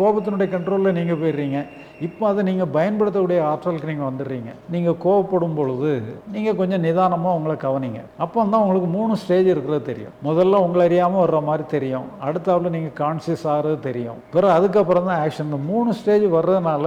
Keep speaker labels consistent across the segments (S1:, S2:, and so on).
S1: கோபத்தினுடைய கண்ட்ரோலில் நீங்கள் போயிடுறீங்க. இப்போ அதை நீங்கள் பயன்படுத்தக்கூடிய ஆற்றலுக்கு நீங்கள் வந்துடுறீங்க. நீங்கள் கோவப்படும் பொழுது நீங்கள் கொஞ்சம் நிதானமாக உங்களை கவனிங்க. அப்போ தான் உங்களுக்கு மூணு ஸ்டேஜ் இருக்கிறது தெரியும். முதல்ல உங்களை அறியாமல் வர்ற மாதிரி தெரியும். அடுத்தாப்புல நீங்கள் கான்சியஸ் ஆகிறது தெரியும். பிறகு அதுக்கப்புறம் தான் ஆக்ஷன் இந்த மூணு ஸ்டேஜ் வர்றதுனால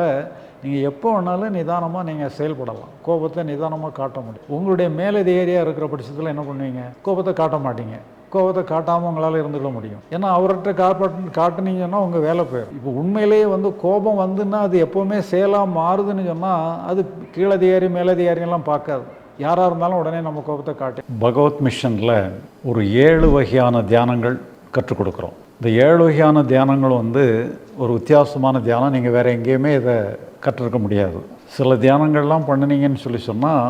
S1: நீங்கள் எப்போ வேணாலும் நிதானமாக நீங்கள் செயல்படலாம். கோபத்தை நிதானமாக காட்ட முடியும். உங்களுடைய மேலதிகாரியாக இருக்கிற பட்சத்தில் என்ன பண்ணுவீங்க? கோபத்தை காட்ட மாட்டீங்க. கோபத்தை காட்டாமல் உங்களால் இருந்துக்க முடியும். ஏன்னா அவர்கிட்ட காப்பாட்டு காட்டுனீங்கன்னா உங்கள் வேலை போயிடும் இப்போ உண்மையிலேயே வந்து கோபம் வந்துன்னா அது எப்போவுமே செயலாக மாறுதுன்னு சொன்னால் அது கீழதிகாரி மேலதிகாரியெல்லாம் பார்க்காது. யாராக இருந்தாலும் உடனே நம்ம கோபத்தை காட்டி. பகவத் மிஷனில் ஒரு ஏழு வகையான தியானங்கள் கற்றுக் கொடுக்குறோம். இந்த ஏழு வகையான தியானங்கள் வந்து ஒரு வித்தியாசமான தியானம். நீங்கள் வேறு எங்கேயுமே இதை கற்றுருக்க முடியாது. சில தியானங்கள்லாம் பண்ணினீங்கன்னு சொல்லி சொன்னால்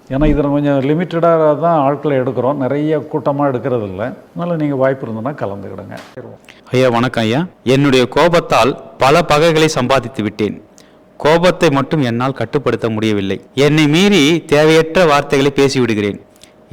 S1: ஏன்னா இதில் கொஞ்சம் லிமிட்டடாக தான் ஆட்களை எடுக்கிறோம். நிறைய கூட்டமாக எடுக்கிறது இல்லை அதனால் நீங்கள் வாய்ப்பு இருந்ததுன்னா கலந்துக்கிடுங்க.
S2: ஐயா வணக்கம் ஐயா. என்னுடைய கோபத்தால் பல பகைகளை சம்பாதித்து விட்டேன். கோபத்தை மட்டும் என்னால் கட்டுப்படுத்த முடியவில்லை. என்னை மீறி தேவையற்ற வார்த்தைகளை பேசிவிடுகிறேன்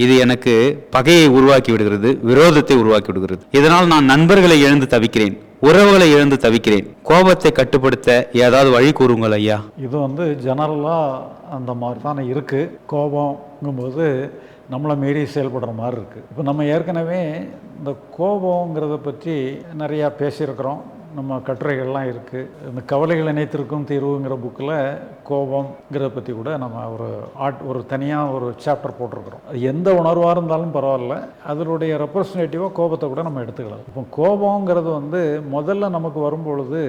S2: இது எனக்கு பகையை உருவாக்கி விடுகிறது விரோதத்தை உருவாக்கி விடுகிறது. இதனால் நான் நண்பர்களை எழுந்து தவிக்கிறேன். உறவுகளை இழந்து தவிக்கிறேன். கோபத்தை கட்டுப்படுத்த ஏதாவது வழி கூறுங்கள் ஐயா.
S1: இது வந்து ஜெனரலாக அந்த மாதிரி தானே இருக்குது கோபங்கும்போது நம்மளை மீறி செயல்படுற மாதிரி இருக்குது இப்போ நம்ம ஏற்கனவே இந்த கோபங்கிறத பற்றி நிறையா பேசியிருக்கிறோம். நம்ம கட்டுரைகள்லாம் இருக்குது இந்த கவலைகள் இணைத்திருக்கும் தீர்வுங்கிற புக்கில் கோபங்கிறத பற்றி கூட நம்ம ஒரு ஆர்ட் ஒரு தனியாக ஒரு சாப்டர் போட்டிருக்கிறோம். அது எந்த உணர்வாக இருந்தாலும் பரவாயில்ல. அதனுடைய ரெப்ரசன்டேட்டிவாக கோபத்தை கூட நம்ம எடுத்துக்கலாம். இப்போ கோபங்கிறது வந்து முதல்ல நமக்கு வரும்பொழுது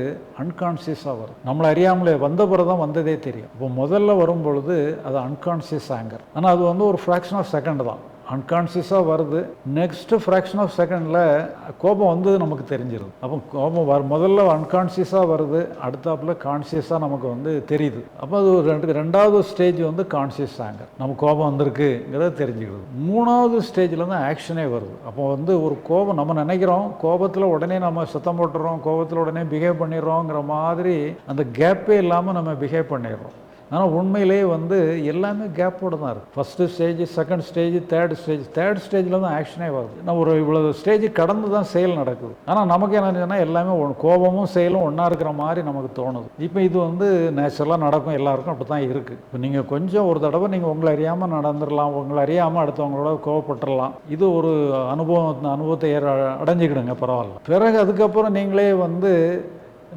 S1: அன்கான்சியஸாக வரும். நம்மளை அறியாமலே வந்த பிறகு தான் வந்ததே தெரியும். இப்போ முதல்ல வரும் பொழுது அது அன்கான்சியஸ் ஆங்கர் ஆனால் அது வந்து ஒரு ஃப்ராக்ஷன் ஆஃப் செகண்ட் தான். அன்கான்சியஸாக வருது. நெக்ஸ்ட் ஃப்ராக்ஷன் ஆஃப் செகண்டில் கோபம் வந்து நமக்கு தெரிஞ்சிருது. அப்போ கோபம் வர முதல்ல அன்கான்சியஸாக வருது. அடுத்தாப்புல கான்சியஸாக நமக்கு வந்து தெரியுது. அப்போ அது ஒரு ரெண்டு ரெண்டாவது ஸ்டேஜ் வந்து கான்சியஸ் ஆங்கர் நம்ம கோபம் வந்திருக்குங்கிறத தெரிஞ்சுக்கிறது. மூணாவது ஸ்டேஜில் தான் ஆக்ஷனே வருது. அப்போ வந்து ஒரு கோபம் நம்ம நினைக்கிறோம் கோபத்தில் உடனே நம்ம சத்தம் போட்டுறோம் கோபத்தில் உடனே பிஹேவ் பண்ணிடுறோங்கிற மாதிரி அந்த கேப்பே இல்லாமல் நம்ம பிஹேவ் பண்ணிடுறோம். ஆனால் உண்மையிலேயே வந்து எல்லாமே கேப்போடு தான் இருக்குது first stage second stage third stage third ஸ்டேஜில் தான் ஆக்ஷனே வருது. நான் ஒரு இவ்வளோ ஸ்டேஜ் கடந்து தான் செயல் நடக்குது. ஆனால் நமக்கு என்னன்னா எல்லாமே ஒன் கோபமும் செயலும் ஒன்றா இருக்கிற மாதிரி நமக்கு தோணுது. இப்போ இது வந்து நேச்சுரலாக நடக்கும். எல்லாருக்கும் அப்படி தான் இருக்குது இப்போ நீங்கள் கொஞ்சம் ஒரு தடவை நீங்கள் உங்களை அறியாமல் நடந்துடலாம் உங்களை அறியாமல் அடுத்தவங்களோட கோவப்பட்டுடலாம் இது ஒரு அனுபவம் அனுபவத்தை ஏற அடைஞ்சிக்கிடுங்க பரவாயில்ல. பிறகு அதுக்கப்புறம் நீங்களே வந்து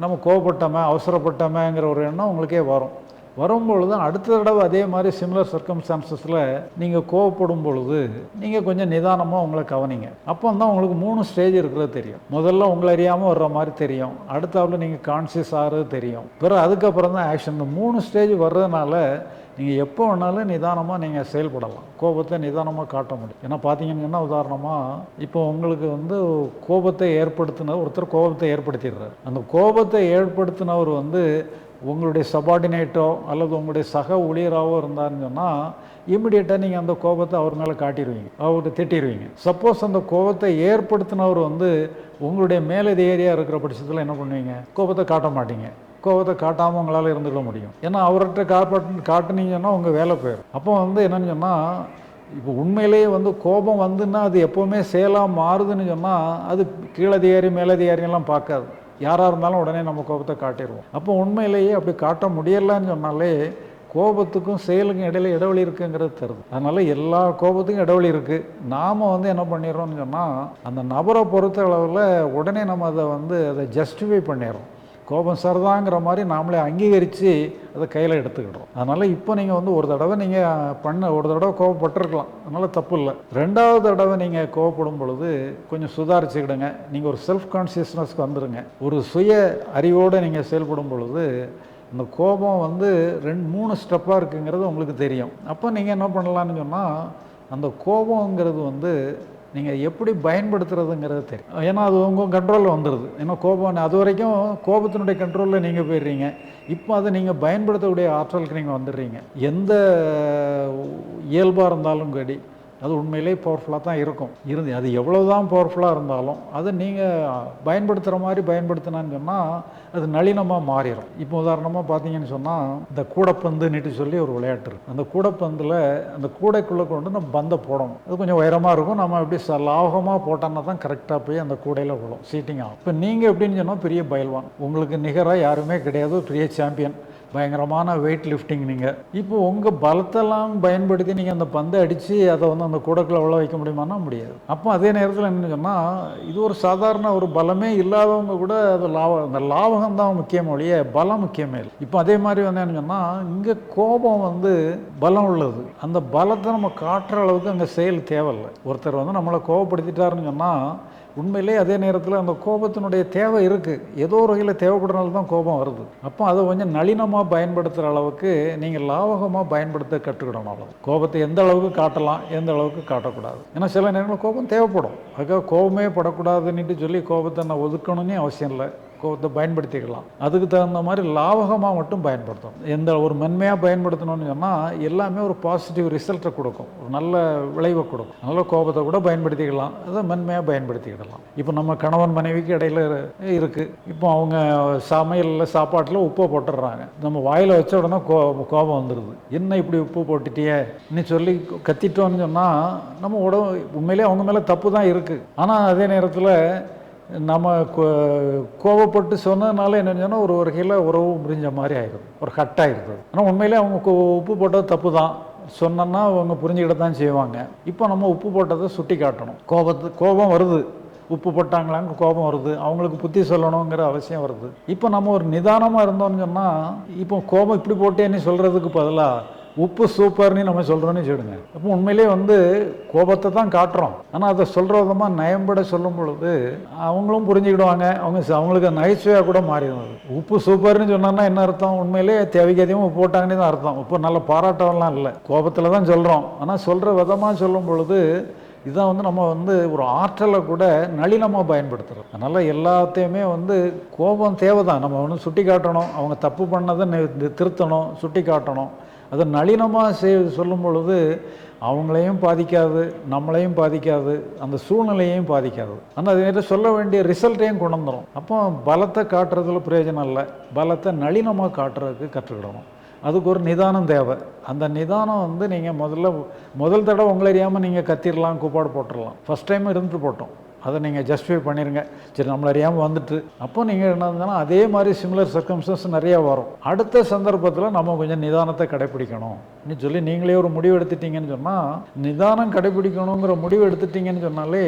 S1: நம்ம கோவப்பட்டோமே அவசரப்பட்டோமேங்கிற ஒரு எண்ணம் உங்களுக்கே வரும். வரும்பொழுது அடுத்த தடவை அதே மாதிரி சிமிலர் சர்க்கம்ஸ்டான்சஸில் நீங்கள் கோவப்படும் பொழுது நீங்கள் கொஞ்சம் நிதானமாக உங்களை கவனிங்க. அப்போ தான் உங்களுக்கு மூணு ஸ்டேஜ் இருக்கிறது தெரியும். முதல்ல உங்களை அறியாமல் வர்ற மாதிரி தெரியும். அடுத்தாப்புல நீங்கள் கான்சியஸ் ஆகிறது தெரியும். பிறகு அதுக்கப்புறம் தான் ஆக்ஷன் இந்த மூணு ஸ்டேஜ் வர்றதுனால நீங்கள் எப்போ வேணாலும் நிதானமாக நீங்கள் செயல்படலாம். கோபத்தை நிதானமாக காட்ட முடியும். ஏன்னா பார்த்தீங்கன்னா உதாரணமாக இப்போ உங்களுக்கு வந்து கோபத்தை ஏற்படுத்தின ஒருத்தர் கோபத்தை ஏற்படுத்திடுறாரு. அந்த கோபத்தை ஏற்படுத்தினவர் வந்து உங்களுடைய சபார்டினேட்டோ அல்லது உங்களுடைய சக ஊழியராகவோ இருந்தாருன்னு சொன்னால் இம்மிடியேட்டாக நீங்கள் அந்த கோபத்தை அவர் மேலே காட்டிடுவீங்க அவர்கிட்ட திட்டிடுவீங்க சப்போஸ் அந்த கோபத்தை ஏற்படுத்தினவர் வந்து உங்களுடைய மேலதிகாரியாக இருக்கிற பட்சத்தில் என்ன பண்ணுவீங்க? கோபத்தை காட்ட மாட்டீங்க. கோபத்தை காட்டாமல் உங்களால் இருந்துக்க முடியும். ஏன்னா அவர்கிட்ட காப்பாட்டு காட்டுனீங்கன்னா உங்கள் வேலை போயிடும் அப்போ வந்து என்னென்னு சொன்னால் இப்போ உண்மையிலேயே வந்து கோபம் வந்துன்னா அது எப்போவுமே செயலாக மாறுதுன்னு சொன்னால் அது கீழதிகாரி மேலதிகாரியெல்லாம் பார்க்காது. யாராக இருந்தாலும் உடனே நம்ம கோபத்தை காட்டிடுவோம். அப்போ உண்மையிலேயே அப்படி காட்ட முடியலன்னு சொன்னாலே கோபத்துக்கும் செயலுக்கும் இடையில இடைவெளி இருக்குங்கிறது தருது. அதனால் எல்லா கோபத்துக்கும் இடைவெளி இருக்குது நாம் வந்து என்ன பண்ணிடுறோம்னு சொன்னால் அந்த நபரை பொறுத்த அளவில் உடனே நம்ம அதை வந்து அதை ஜஸ்டிஃபை பண்ணிடுறோம். கோபம் சரிதாங்கிற மாதிரி நாமளே அங்கீகரித்து அதை கையில் எடுத்துக்கிடுறோம். அதனால் இப்போ நீங்கள் வந்து ஒரு தடவை நீங்கள் பண்ண ஒரு தடவை கோவப்பட்டிருக்கலாம் அதனால் தப்பு இல்லை. ரெண்டாவது தடவை நீங்கள் கோவப்படும் பொழுது கொஞ்சம் சுதாரிச்சுக்கிடுங்க. நீங்கள் ஒரு செல்ஃப் கான்சியஸ்னஸ்க்கு வந்துடுங்க ஒரு சுய அறிவோடு நீங்கள் செயல்படும் பொழுது அந்த கோபம் வந்து ரெண்டு மூணு ஸ்டெப்பாக இருக்குங்கிறது உங்களுக்கு தெரியும். அப்போ நீங்கள் என்ன பண்ணலான்னு சொன்னால் அந்த கோபங்கிறது வந்து நீங்கள் எப்படி பயன்படுத்துறதுங்கிறது தெரியும். ஏன்னா அது உங்கள் கண்ட்ரோலில் வந்துடுது ஏன்னா கோபம் அது வரைக்கும் கோபத்தினுடைய கண்ட்ரோலில் நீங்கள் போயிடுறீங்க. இப்போ அதை நீங்கள் பயன்படுத்தக்கூடிய ஆற்றலுக்கு நீங்கள் வந்துடுறீங்க. எந்த இயல்பாக இருந்தாலும் சரி அது உண்மையிலே பவர்ஃபுல்லாக தான் இருக்கும். இருந்து அது எவ்வளோ தான் பவர்ஃபுல்லாக இருந்தாலும் அதை நீங்கள் பயன்படுத்துகிற மாதிரி பயன்படுத்தினான்னு சொன்னால் அது நளினமாக மாறிடும் இப்போ உதாரணமாக பார்த்தீங்கன்னு சொன்னால் இந்த கூடைப்பந்துன்னுட்டு சொல்லி ஒரு விளையாட்டு இருக்கு. அந்த கூடைப்பந்தில் அந்த கூடைக்குள்ளே கொண்டு நம்ம பந்தை போடணும். அது கொஞ்சம் உயரமாக இருக்கும். நம்ம எப்படி ச லாபகமாக போட்டோம்னா தான் கரெக்டாக போய் அந்த கூடையில் விழும். சீட்டிங் ஆகும். இப்போ நீங்கள் எப்படின்னு சொன்னால் பெரிய பயில்வான். உங்களுக்கு நிகராக யாருமே கிடையாது. பெரிய சாம்பியன் பயங்கரமான வெயிட் லிஃப்டிங் நீங்கள் இப்போ உங்கள் பலத்தெல்லாம் பயன்படுத்தி நீங்கள் அந்த பந்தை அடித்து அதை வந்து அந்த கூடக்குள்ள உள்ள வைக்க முடியுமானா முடியாது. அப்போ அதே நேரத்தில் என்னன்னு சொன்னால் இது ஒரு சாதாரண ஒரு பலமே இல்லாதவங்க கூட அது லாபம் அந்த லாபகம் தான் முக்கியம் ஒழிய பலம் முக்கியமே இல்லை. இப்போ அதே மாதிரி வந்து என்ன சொன்னால் இங்கே கோபம் வந்து பலம் உள்ளது. அந்த பலத்தை நம்ம காட்டுற அளவுக்கு அங்கே செயல் தேவையில்லை. ஒருத்தர் வந்து நம்மளை கோபப்படுத்திட்டாருன்னு சொன்னால் உண்மையிலே அதே நேரத்தில் அந்த கோபத்தினுடைய தேவை இருக்குது ஏதோ ஒரு வகையில் தேவைப்படுறதுனால தான் கோபம் வருது. அப்போ அதை கொஞ்சம் நளினமாக பயன்படுத்துகிற அளவுக்கு நீங்கள் லாவகமாக பயன்படுத்த கற்றுக்கிடணும் அவ்வளோ கோபத்தை எந்த அளவுக்கு காட்டலாம் எந்த அளவுக்கு காட்டக்கூடாது. ஏன்னா சில நேரங்களில் கோபம் தேவைப்படும். அதுக்காக கோபமே படக்கூடாதுன்னுட்டு சொல்லி கோபத்தை நான் ஒதுக்கணும்னே அவசியம் இல்லை. கோபத்தை பயன்படுத்திக்கலாம். அதுக்கு தகுந்த மாதிரி லாபகமாக மட்டும் பயன்படுத்தணும். எந்த ஒரு மென்மையாக பயன்படுத்தணும்னு சொன்னால் எல்லாமே ஒரு பாசிட்டிவ் ரிசல்ட்டை கொடுக்கும். ஒரு நல்ல விளைவை கொடுக்கும். நல்ல கோபத்தை கூட பயன்படுத்திக்கலாம். அதை மென்மையாக பயன்படுத்திக்கிடலாம். இப்போ நம்ம கணவன் மனைவிக்கு இடையில இருக்குது இப்போ அவங்க சமையலில் சாப்பாட்டில் உப்பை போட்டுடுறாங்க. நம்ம வாயில் வச்ச உடனே கோ கோபம் வந்துடுது என்ன இப்படி உப்பு போட்டுட்டியே? இன்னும் சொல்லி கத்திட்டோன்னு சொன்னால் நம்ம உடம்பு உண்மையிலே அவங்க மேலே தப்பு தான் இருக்குது ஆனால் அதே நேரத்தில் நம்ம கோ- கோவப்பட்டு சொன்னதுனால என்ன சொன்னால் ஒரு வகையில் உறவு முறிஞ்ச மாதிரி ஆயிடும். ஒரு கட் ஆனால் உண்மையிலே அவங்க கோ- உப்பு போட்டது தப்பு தான் சொன்னோன்னா அவங்க புரிஞ்சுக்கிட்ட தான் செய்வாங்க. இப்போ நம்ம உப்பு போட்டதை சுட்டி காட்டணும். கோபத்து கோபம் வருது. உப்பு போட்டாங்களாங்க கோபம் வருது. அவங்களுக்கு புத்தி சொல்லணுங்கிற அவசியம் வருது. இப்போ நம்ம ஒரு நிதானமாக இருந்தோம்னு சொன்னால் இப்போ கோபம் இப்படி போட்டேன்னு சொல்கிறதுக்கு பதிலாக உப்பு சூப்பர்னு நம்ம சொல்கிறோன்னு வச்சுடுங்க அப்போ உண்மையிலே வந்து கோபத்தை தான் காட்டுறோம். ஆனால் அதை சொல்கிற விதமாக நயம்பட சொல்லும் பொழுது அவங்களும் புரிஞ்சுக்கிடுவாங்க. அவங்க ச- அவங்களுக்கு நகைச்சுவையாக கூட மாறிடும் உப்பு சூப்பர்னு சொன்னோன்னா என்ன அர்த்தம்? உண்மையிலே தேவைக்கு அதிகமாக உப்பு போட்டாங்கன்னு தான் அர்த்தம். உப்பு நல்ல பாராட்டவெல்லாம் இல்லை. கோபத்தில் தான் சொல்கிறோம் ஆனால் சொல்கிற விதமாக சொல்லும் பொழுது இதான் வந்து நம்ம வந்து ஒரு ஆற்றலை கூட நளினமாக பயன்படுத்துகிறோம் அதனால் எல்லாத்தையுமே வந்து கோபம் தேவை தான் நம்ம ஒன்று சுட்டி காட்டணும் அவங்க தப்பு பண்ணதை திருத்தணும் சுட்டி காட்டணும் அதை நளினமாக செய் சொல்லும் பொழுது அவங்களையும் பாதிக்காது நம்மளையும் பாதிக்காது அந்த சூழ்நிலையையும் பாதிக்காது. ஆனால் அதே சொல்ல வேண்டிய ரிசல்ட்டையும் கொண்டு வந்துடும் அப்போ பலத்தை காட்டுறதுல பிரயோஜனம் இல்லை. பலத்தை நளினமாக காட்டுறதுக்கு கற்றுக்கிடணும். அதுக்கு ஒரு நிதானம் தேவை. அந்த நிதானம் வந்து நீங்கள் முதல்ல முதல் தடவை உங்களை அறியாமல் நீங்கள் கத்திடலாம் கூப்பாடு போட்டுடலாம் ஃபஸ்ட் டைம் இருந்துட்டு போட்டோம். அதை நீங்கள் ஜஸ்டிஃபை பண்ணிடுங்க சரி நம்மளை அறியாமல் வந்துட்டு. அப்போ நீங்கள் என்ன இருந்தாலும் அதே மாதிரி சிமிலர் சர்க்கம்ஸ்டன்ஸ் நிறையா வரும். அடுத்த சந்தர்ப்பத்தில் நம்ம கொஞ்சம் நிதானத்தை கடைப்பிடிக்கணும் நீ சொல்லி நீங்களே ஒரு முடிவு எடுத்துட்டீங்கன்னு சொன்னால் நிதானம் கடைப்பிடிக்கணுங்கிற முடிவு எடுத்துட்டீங்கன்னு சொன்னாலே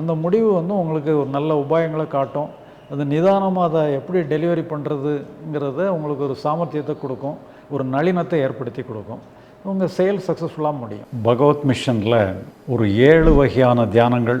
S1: அந்த முடிவு வந்து உங்களுக்கு ஒரு நல்ல உபாயங்களை காட்டும். அது நிதானமாக அதை எப்படி டெலிவரி பண்ணுறதுங்கிறத உங்களுக்கு ஒரு சாமர்த்தியத்தை கொடுக்கும். ஒரு நளினத்தை ஏற்படுத்தி கொடுக்கும். உங்கள் செயல் சக்ஸஸ்ஃபுல்லாக முடியும். பகவத் மிஷனில் ஒரு ஏழு வகையான தியானங்கள்